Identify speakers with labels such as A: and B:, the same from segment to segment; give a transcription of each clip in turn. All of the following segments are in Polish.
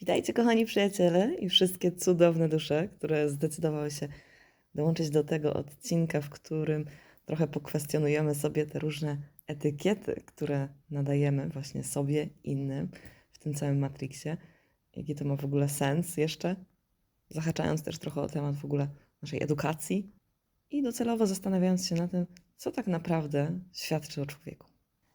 A: Witajcie, kochani przyjaciele i wszystkie cudowne dusze, które zdecydowały się dołączyć do tego odcinka, w którym trochę pokwestionujemy sobie te różne etykiety, które nadajemy właśnie sobie, innym w tym całym Matrixie. Jaki to ma w ogóle sens jeszcze? Zahaczając też trochę o temat w ogóle naszej edukacji i docelowo zastanawiając się na tym, co tak naprawdę świadczy o człowieku.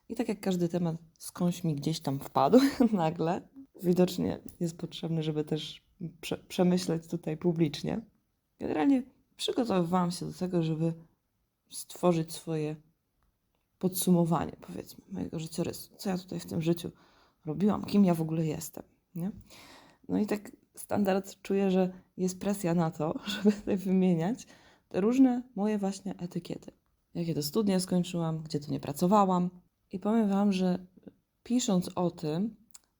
A: I tak jak każdy temat skądś mi gdzieś tam wpadł nagle, widocznie jest potrzebny, żeby też prze przemyśleć tutaj publicznie. Generalnie przygotowywałam się do tego, żeby stworzyć swoje podsumowanie, powiedzmy, mojego życiorysu. Co ja tutaj w tym życiu robiłam, kim ja w ogóle jestem. Nie? No i tak standard czuję, że jest presja na to, żeby wymieniać te różne moje właśnie etykiety. Jakie to studia skończyłam, gdzie to nie pracowałam. I powiem Wam, że pisząc o tym,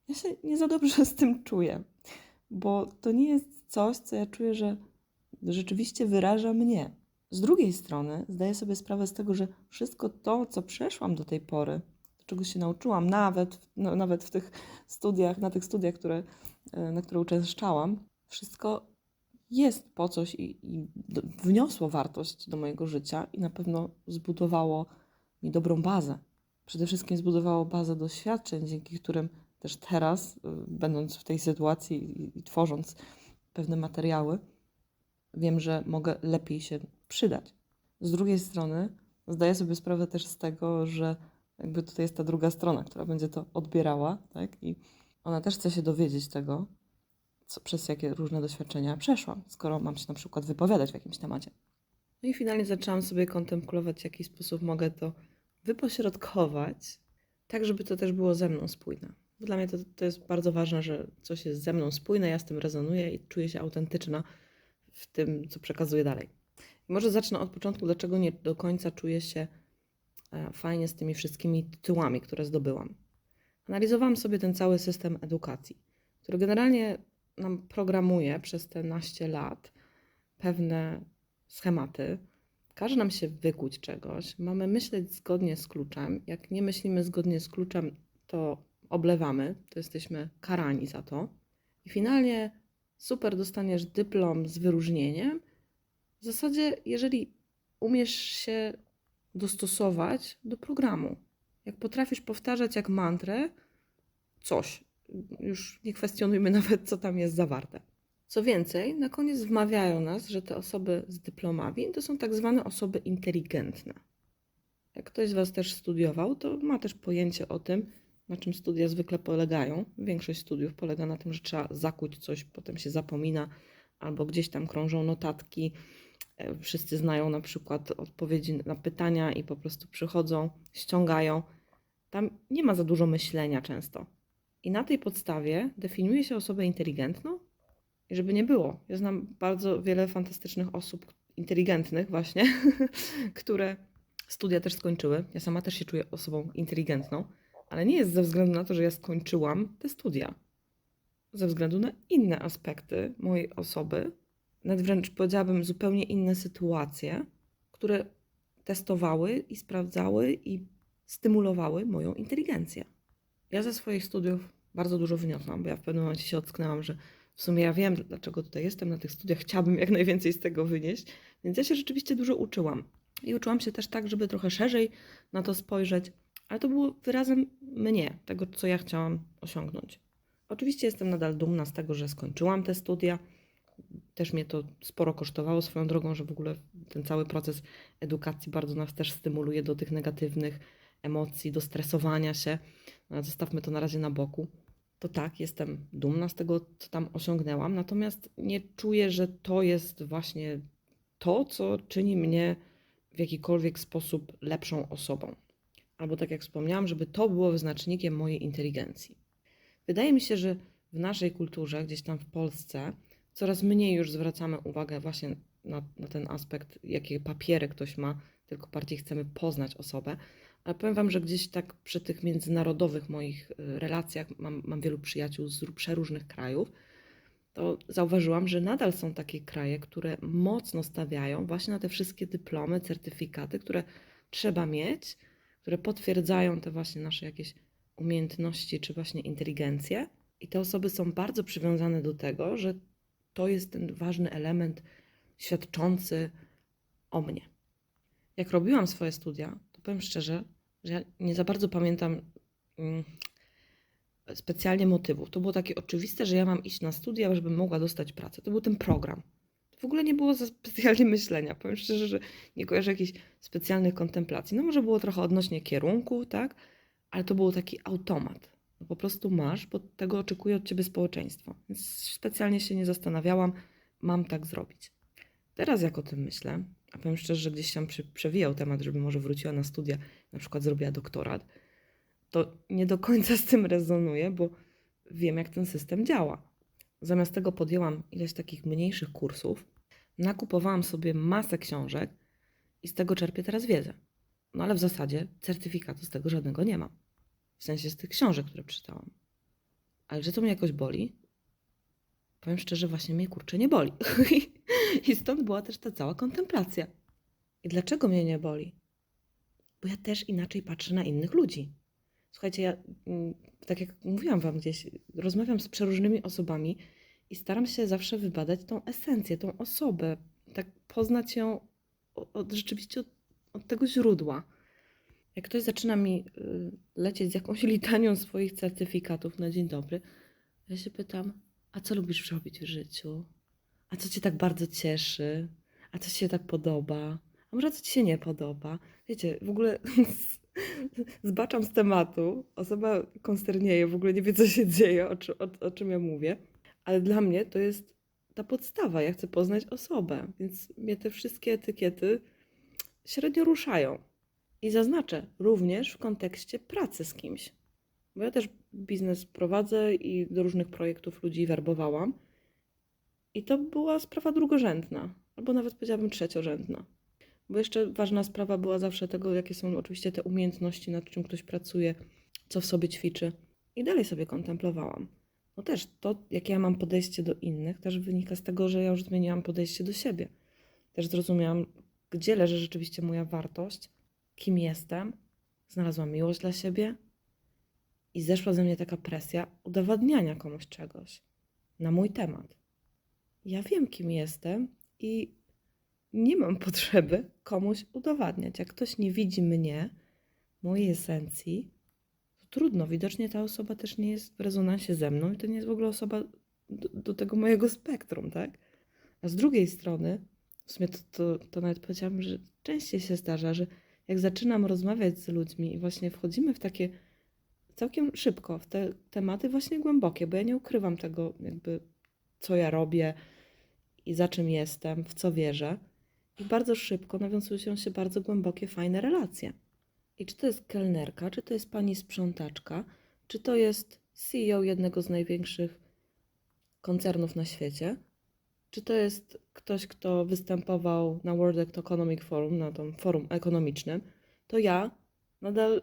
A: ja się nie za dobrze z tym czuję, bo to nie jest coś, co ja czuję, że rzeczywiście wyraża mnie. Z drugiej strony zdaję sobie sprawę z tego, że wszystko to, co przeszłam do tej pory, czego się nauczyłam, nawet, no, nawet w tych studiach, na tych studiach, które, e, na które uczęszczałam, wszystko jest po coś i, i do, wniosło wartość do mojego życia i na pewno zbudowało mi dobrą bazę. Przede wszystkim zbudowało bazę doświadczeń, dzięki którym też teraz, y, będąc w tej sytuacji i, i tworząc pewne materiały, wiem, że mogę lepiej się przydać. Z drugiej strony, zdaję sobie sprawę też z tego, że jakby tutaj jest ta druga strona, która będzie to odbierała, tak? I ona też chce się dowiedzieć tego, co, przez jakie różne doświadczenia przeszłam, skoro mam się na przykład wypowiadać w jakimś temacie. No i finalnie zaczęłam sobie kontemplować, w jaki sposób mogę to wypośrodkować, tak żeby to też było ze mną spójne. Dla mnie to, to jest bardzo ważne, że coś jest ze mną spójne, ja z tym rezonuję i czuję się autentyczna w tym, co przekazuję dalej. I może zacznę od początku, dlaczego nie do końca czuję się e, fajnie z tymi wszystkimi tytułami, które zdobyłam. Analizowałam sobie ten cały system edukacji, który generalnie nam programuje przez te naście lat pewne schematy, każe nam się wykuć czegoś, mamy myśleć zgodnie z kluczem. Jak nie myślimy zgodnie z kluczem, to oblewamy, to jesteśmy karani za to. I finalnie super dostaniesz dyplom z wyróżnieniem. W zasadzie, jeżeli umiesz się dostosować do programu, jak potrafisz powtarzać jak mantrę coś, już nie kwestionujmy nawet, co tam jest zawarte. Co więcej, na koniec wmawiają nas, że te osoby z dyplomami to są tak zwane osoby inteligentne. Jak ktoś z Was też studiował, to ma też pojęcie o tym, na czym studia zwykle polegają. Większość studiów polega na tym, że trzeba zakuć coś, potem się zapomina, albo gdzieś tam krążą notatki. E, wszyscy znają na przykład odpowiedzi na pytania i po prostu przychodzą, ściągają. Tam nie ma za dużo myślenia często. I na tej podstawie definiuje się osobę inteligentną. I żeby nie było, ja znam bardzo wiele fantastycznych osób inteligentnych, właśnie, które studia też skończyły. Ja sama też się czuję osobą inteligentną, ale nie jest ze względu na to, że ja skończyłam te studia. Ze względu na inne aspekty mojej osoby, nawet wręcz powiedziałabym zupełnie inne sytuacje, które testowały i sprawdzały i stymulowały moją inteligencję. Ja ze swoich studiów bardzo dużo wyniosłam, bo ja w pewnym momencie się ocknęłam, że w sumie ja wiem, dlaczego tutaj jestem na tych studiach, chciałabym jak najwięcej z tego wynieść, więc ja się rzeczywiście dużo uczyłam. I uczyłam się też tak, żeby trochę szerzej na to spojrzeć, ale to było wyrazem mnie, tego, co ja chciałam osiągnąć. Oczywiście jestem nadal dumna z tego, że skończyłam te studia. Też mnie to sporo kosztowało swoją drogą, że w ogóle ten cały proces edukacji bardzo nas też stymuluje do tych negatywnych emocji, do stresowania się. No, zostawmy to na razie na boku. To tak, jestem dumna z tego, co tam osiągnęłam, natomiast nie czuję, że to jest właśnie to, co czyni mnie w jakikolwiek sposób lepszą osobą. Albo tak jak wspomniałam, żeby to było wyznacznikiem mojej inteligencji. Wydaje mi się, że w naszej kulturze, gdzieś tam w Polsce, coraz mniej już zwracamy uwagę właśnie na, na ten aspekt, jakie papiery ktoś ma, tylko bardziej chcemy poznać osobę. Ale powiem Wam, że gdzieś tak przy tych międzynarodowych moich y, relacjach, mam, mam wielu przyjaciół z przeróżnych krajów, to zauważyłam, że nadal są takie kraje, które mocno stawiają właśnie na te wszystkie dyplomy, certyfikaty, które trzeba mieć, które potwierdzają te właśnie nasze jakieś umiejętności czy właśnie inteligencję. I te osoby są bardzo przywiązane do tego, że to jest ten ważny element świadczący o mnie. Jak robiłam swoje studia, to powiem szczerze, że ja nie za bardzo pamiętam mm, specjalnie motywów. To było takie oczywiste, że ja mam iść na studia, żeby mogła dostać pracę. To był ten program. W ogóle nie było za specjalnie myślenia. Powiem szczerze, że nie kojarzę jakichś specjalnych kontemplacji. No może było trochę odnośnie kierunku, tak? Ale to był taki automat. No po prostu masz, bo tego oczekuje od ciebie społeczeństwo. Więc specjalnie się nie zastanawiałam, mam tak zrobić. Teraz jak o tym myślę, a powiem szczerze, że gdzieś tam przewijał temat, żeby może wróciła na studia, na przykład zrobiła doktorat, to nie do końca z tym rezonuję, bo wiem, jak ten system działa. Zamiast tego podjęłam ileś takich mniejszych kursów, nakupowałam sobie masę książek i z tego czerpię teraz wiedzę. No ale w zasadzie certyfikatu z tego żadnego nie mam. W sensie z tych książek, które przeczytałam. Ale że to mnie jakoś boli? Powiem szczerze, właśnie mnie kurczę nie boli. I stąd była też ta cała kontemplacja. I dlaczego mnie nie boli? Bo ja też inaczej patrzę na innych ludzi. Słuchajcie, ja, mm, tak jak mówiłam Wam gdzieś, rozmawiam z przeróżnymi osobami i staram się zawsze wybadać tą esencję, tą osobę, tak poznać ją od, rzeczywiście od, od tego źródła. Jak ktoś zaczyna mi y, lecieć z jakąś litanią swoich certyfikatów na dzień dobry, ja się pytam, a co lubisz robić w życiu? A co cię tak bardzo cieszy? A co ci się tak podoba? A może co ci się nie podoba? Wiecie, w ogóle zbaczam z tematu. Osoba konsternieje, w ogóle nie wie, co się dzieje, o, o, o czym ja mówię. Ale dla mnie to jest ta podstawa. Ja chcę poznać osobę, więc mnie te wszystkie etykiety średnio ruszają. I zaznaczę również w kontekście pracy z kimś. Bo ja też biznes prowadzę i do różnych projektów ludzi werbowałam. I to była sprawa drugorzędna, albo nawet powiedziałabym trzeciorzędna. Bo jeszcze ważna sprawa była zawsze tego, jakie są oczywiście te umiejętności, nad czym ktoś pracuje, co w sobie ćwiczy. I dalej sobie kontemplowałam. No też to, jakie ja mam podejście do innych, też wynika z tego, że ja już zmieniłam podejście do siebie. Też zrozumiałam, gdzie leży rzeczywiście moja wartość, kim jestem, znalazłam miłość dla siebie i zeszła ze mnie taka presja udowadniania komuś czegoś na mój temat. Ja wiem, kim jestem i nie mam potrzeby komuś udowadniać. Jak ktoś nie widzi mnie, mojej esencji, to trudno. Widocznie ta osoba też nie jest w rezonansie ze mną i to nie jest w ogóle osoba do, do tego mojego spektrum, tak? A z drugiej strony, w sumie to, to, to nawet powiedziałam, że częściej się zdarza, że jak zaczynam rozmawiać z ludźmi i właśnie wchodzimy w takie całkiem szybko, w te tematy właśnie głębokie, bo ja nie ukrywam tego, jakby co ja robię i za czym jestem, w co wierzę i bardzo szybko nawiązują się bardzo głębokie, fajne relacje. I czy to jest kelnerka, czy to jest pani sprzątaczka, czy to jest CEO jednego z największych koncernów na świecie, czy to jest ktoś, kto występował na World Economic Forum, na tym forum ekonomicznym, to ja nadal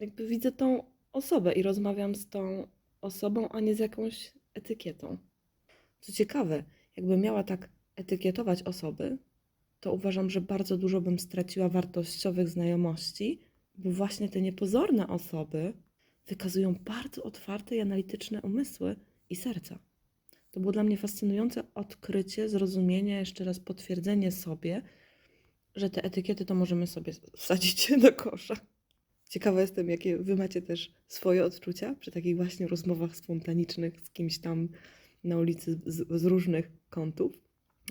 A: jakby widzę tą osobę i rozmawiam z tą osobą, a nie z jakąś etykietą. Co ciekawe, jakbym miała tak etykietować osoby, to uważam, że bardzo dużo bym straciła wartościowych znajomości, bo właśnie te niepozorne osoby wykazują bardzo otwarte i analityczne umysły i serca. To było dla mnie fascynujące odkrycie, zrozumienie, jeszcze raz potwierdzenie sobie, że te etykiety to możemy sobie wsadzić do kosza. Ciekawa jestem, jakie wy macie też swoje odczucia przy takich właśnie rozmowach spontanicznych z kimś tam na ulicy z, z różnych kątów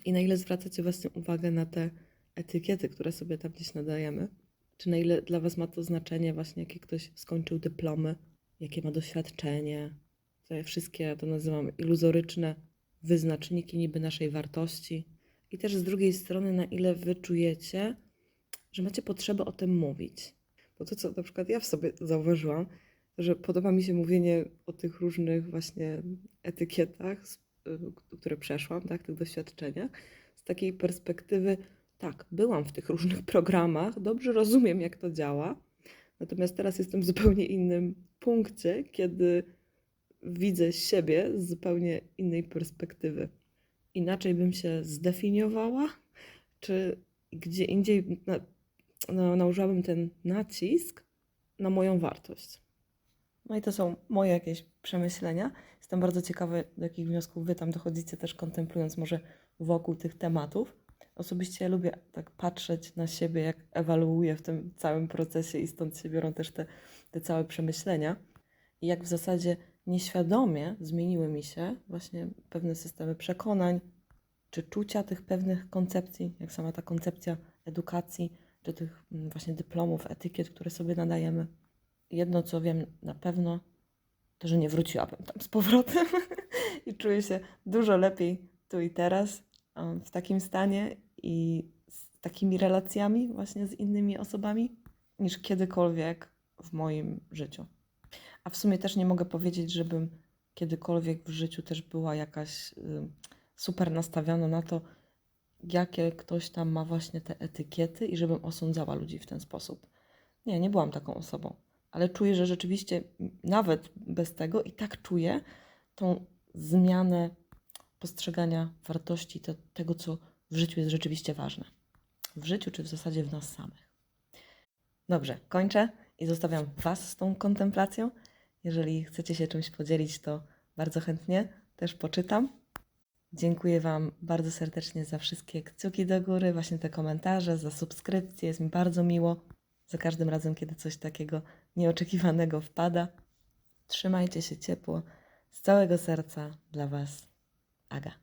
A: i na ile zwracacie właśnie uwagę na te etykiety, które sobie tam gdzieś nadajemy? Czy na ile dla Was ma to znaczenie właśnie, jakie ktoś skończył dyplomy, jakie ma doświadczenie, te wszystkie, to nazywam iluzoryczne wyznaczniki niby naszej wartości. I też z drugiej strony, na ile Wy czujecie, że macie potrzebę o tym mówić. Bo to, co na przykład ja w sobie zauważyłam, że podoba mi się mówienie o tych różnych właśnie etykietach, y, które przeszłam, tak, tych doświadczeniach, z takiej perspektywy, tak, byłam w tych różnych programach, dobrze rozumiem, jak to działa, natomiast teraz jestem w zupełnie innym punkcie, kiedy widzę siebie z zupełnie innej perspektywy. Inaczej bym się zdefiniowała, czy gdzie indziej na, na, nałożyłabym ten nacisk na moją wartość. No i to są moje jakieś przemyślenia. Jestem bardzo ciekawa, do jakich wniosków Wy tam dochodzicie, też kontemplując może wokół tych tematów. Osobiście ja lubię tak patrzeć na siebie, jak ewaluuję w tym całym procesie i stąd się biorą też te, te całe przemyślenia. I jak w zasadzie nieświadomie zmieniły mi się właśnie pewne systemy przekonań, czy czucia tych pewnych koncepcji, jak sama ta koncepcja edukacji, czy tych mm, właśnie dyplomów, etykiet, które sobie nadajemy. Jedno, co wiem na pewno, to, że nie wróciłabym tam z powrotem i czuję się dużo lepiej tu i teraz, w takim stanie i z takimi relacjami właśnie z innymi osobami, niż kiedykolwiek w moim życiu. A w sumie też nie mogę powiedzieć, żebym kiedykolwiek w życiu też była jakaś super nastawiona na to, jakie ktoś tam ma właśnie te etykiety i żebym osądzała ludzi w ten sposób. Nie, nie byłam taką osobą, ale czuję, że rzeczywiście nawet bez tego i tak czuję tą zmianę postrzegania wartości, te, tego, co w życiu jest rzeczywiście ważne. W życiu, czy w zasadzie w nas samych. Dobrze, kończę i zostawiam Was z tą kontemplacją. Jeżeli chcecie się czymś podzielić, to bardzo chętnie też poczytam. Dziękuję Wam bardzo serdecznie za wszystkie kciuki do góry, właśnie te komentarze, za subskrypcję. Jest mi bardzo miło za każdym razem, kiedy coś takiego nieoczekiwanego wpada. Trzymajcie się ciepło. Z całego serca dla Was, Aga.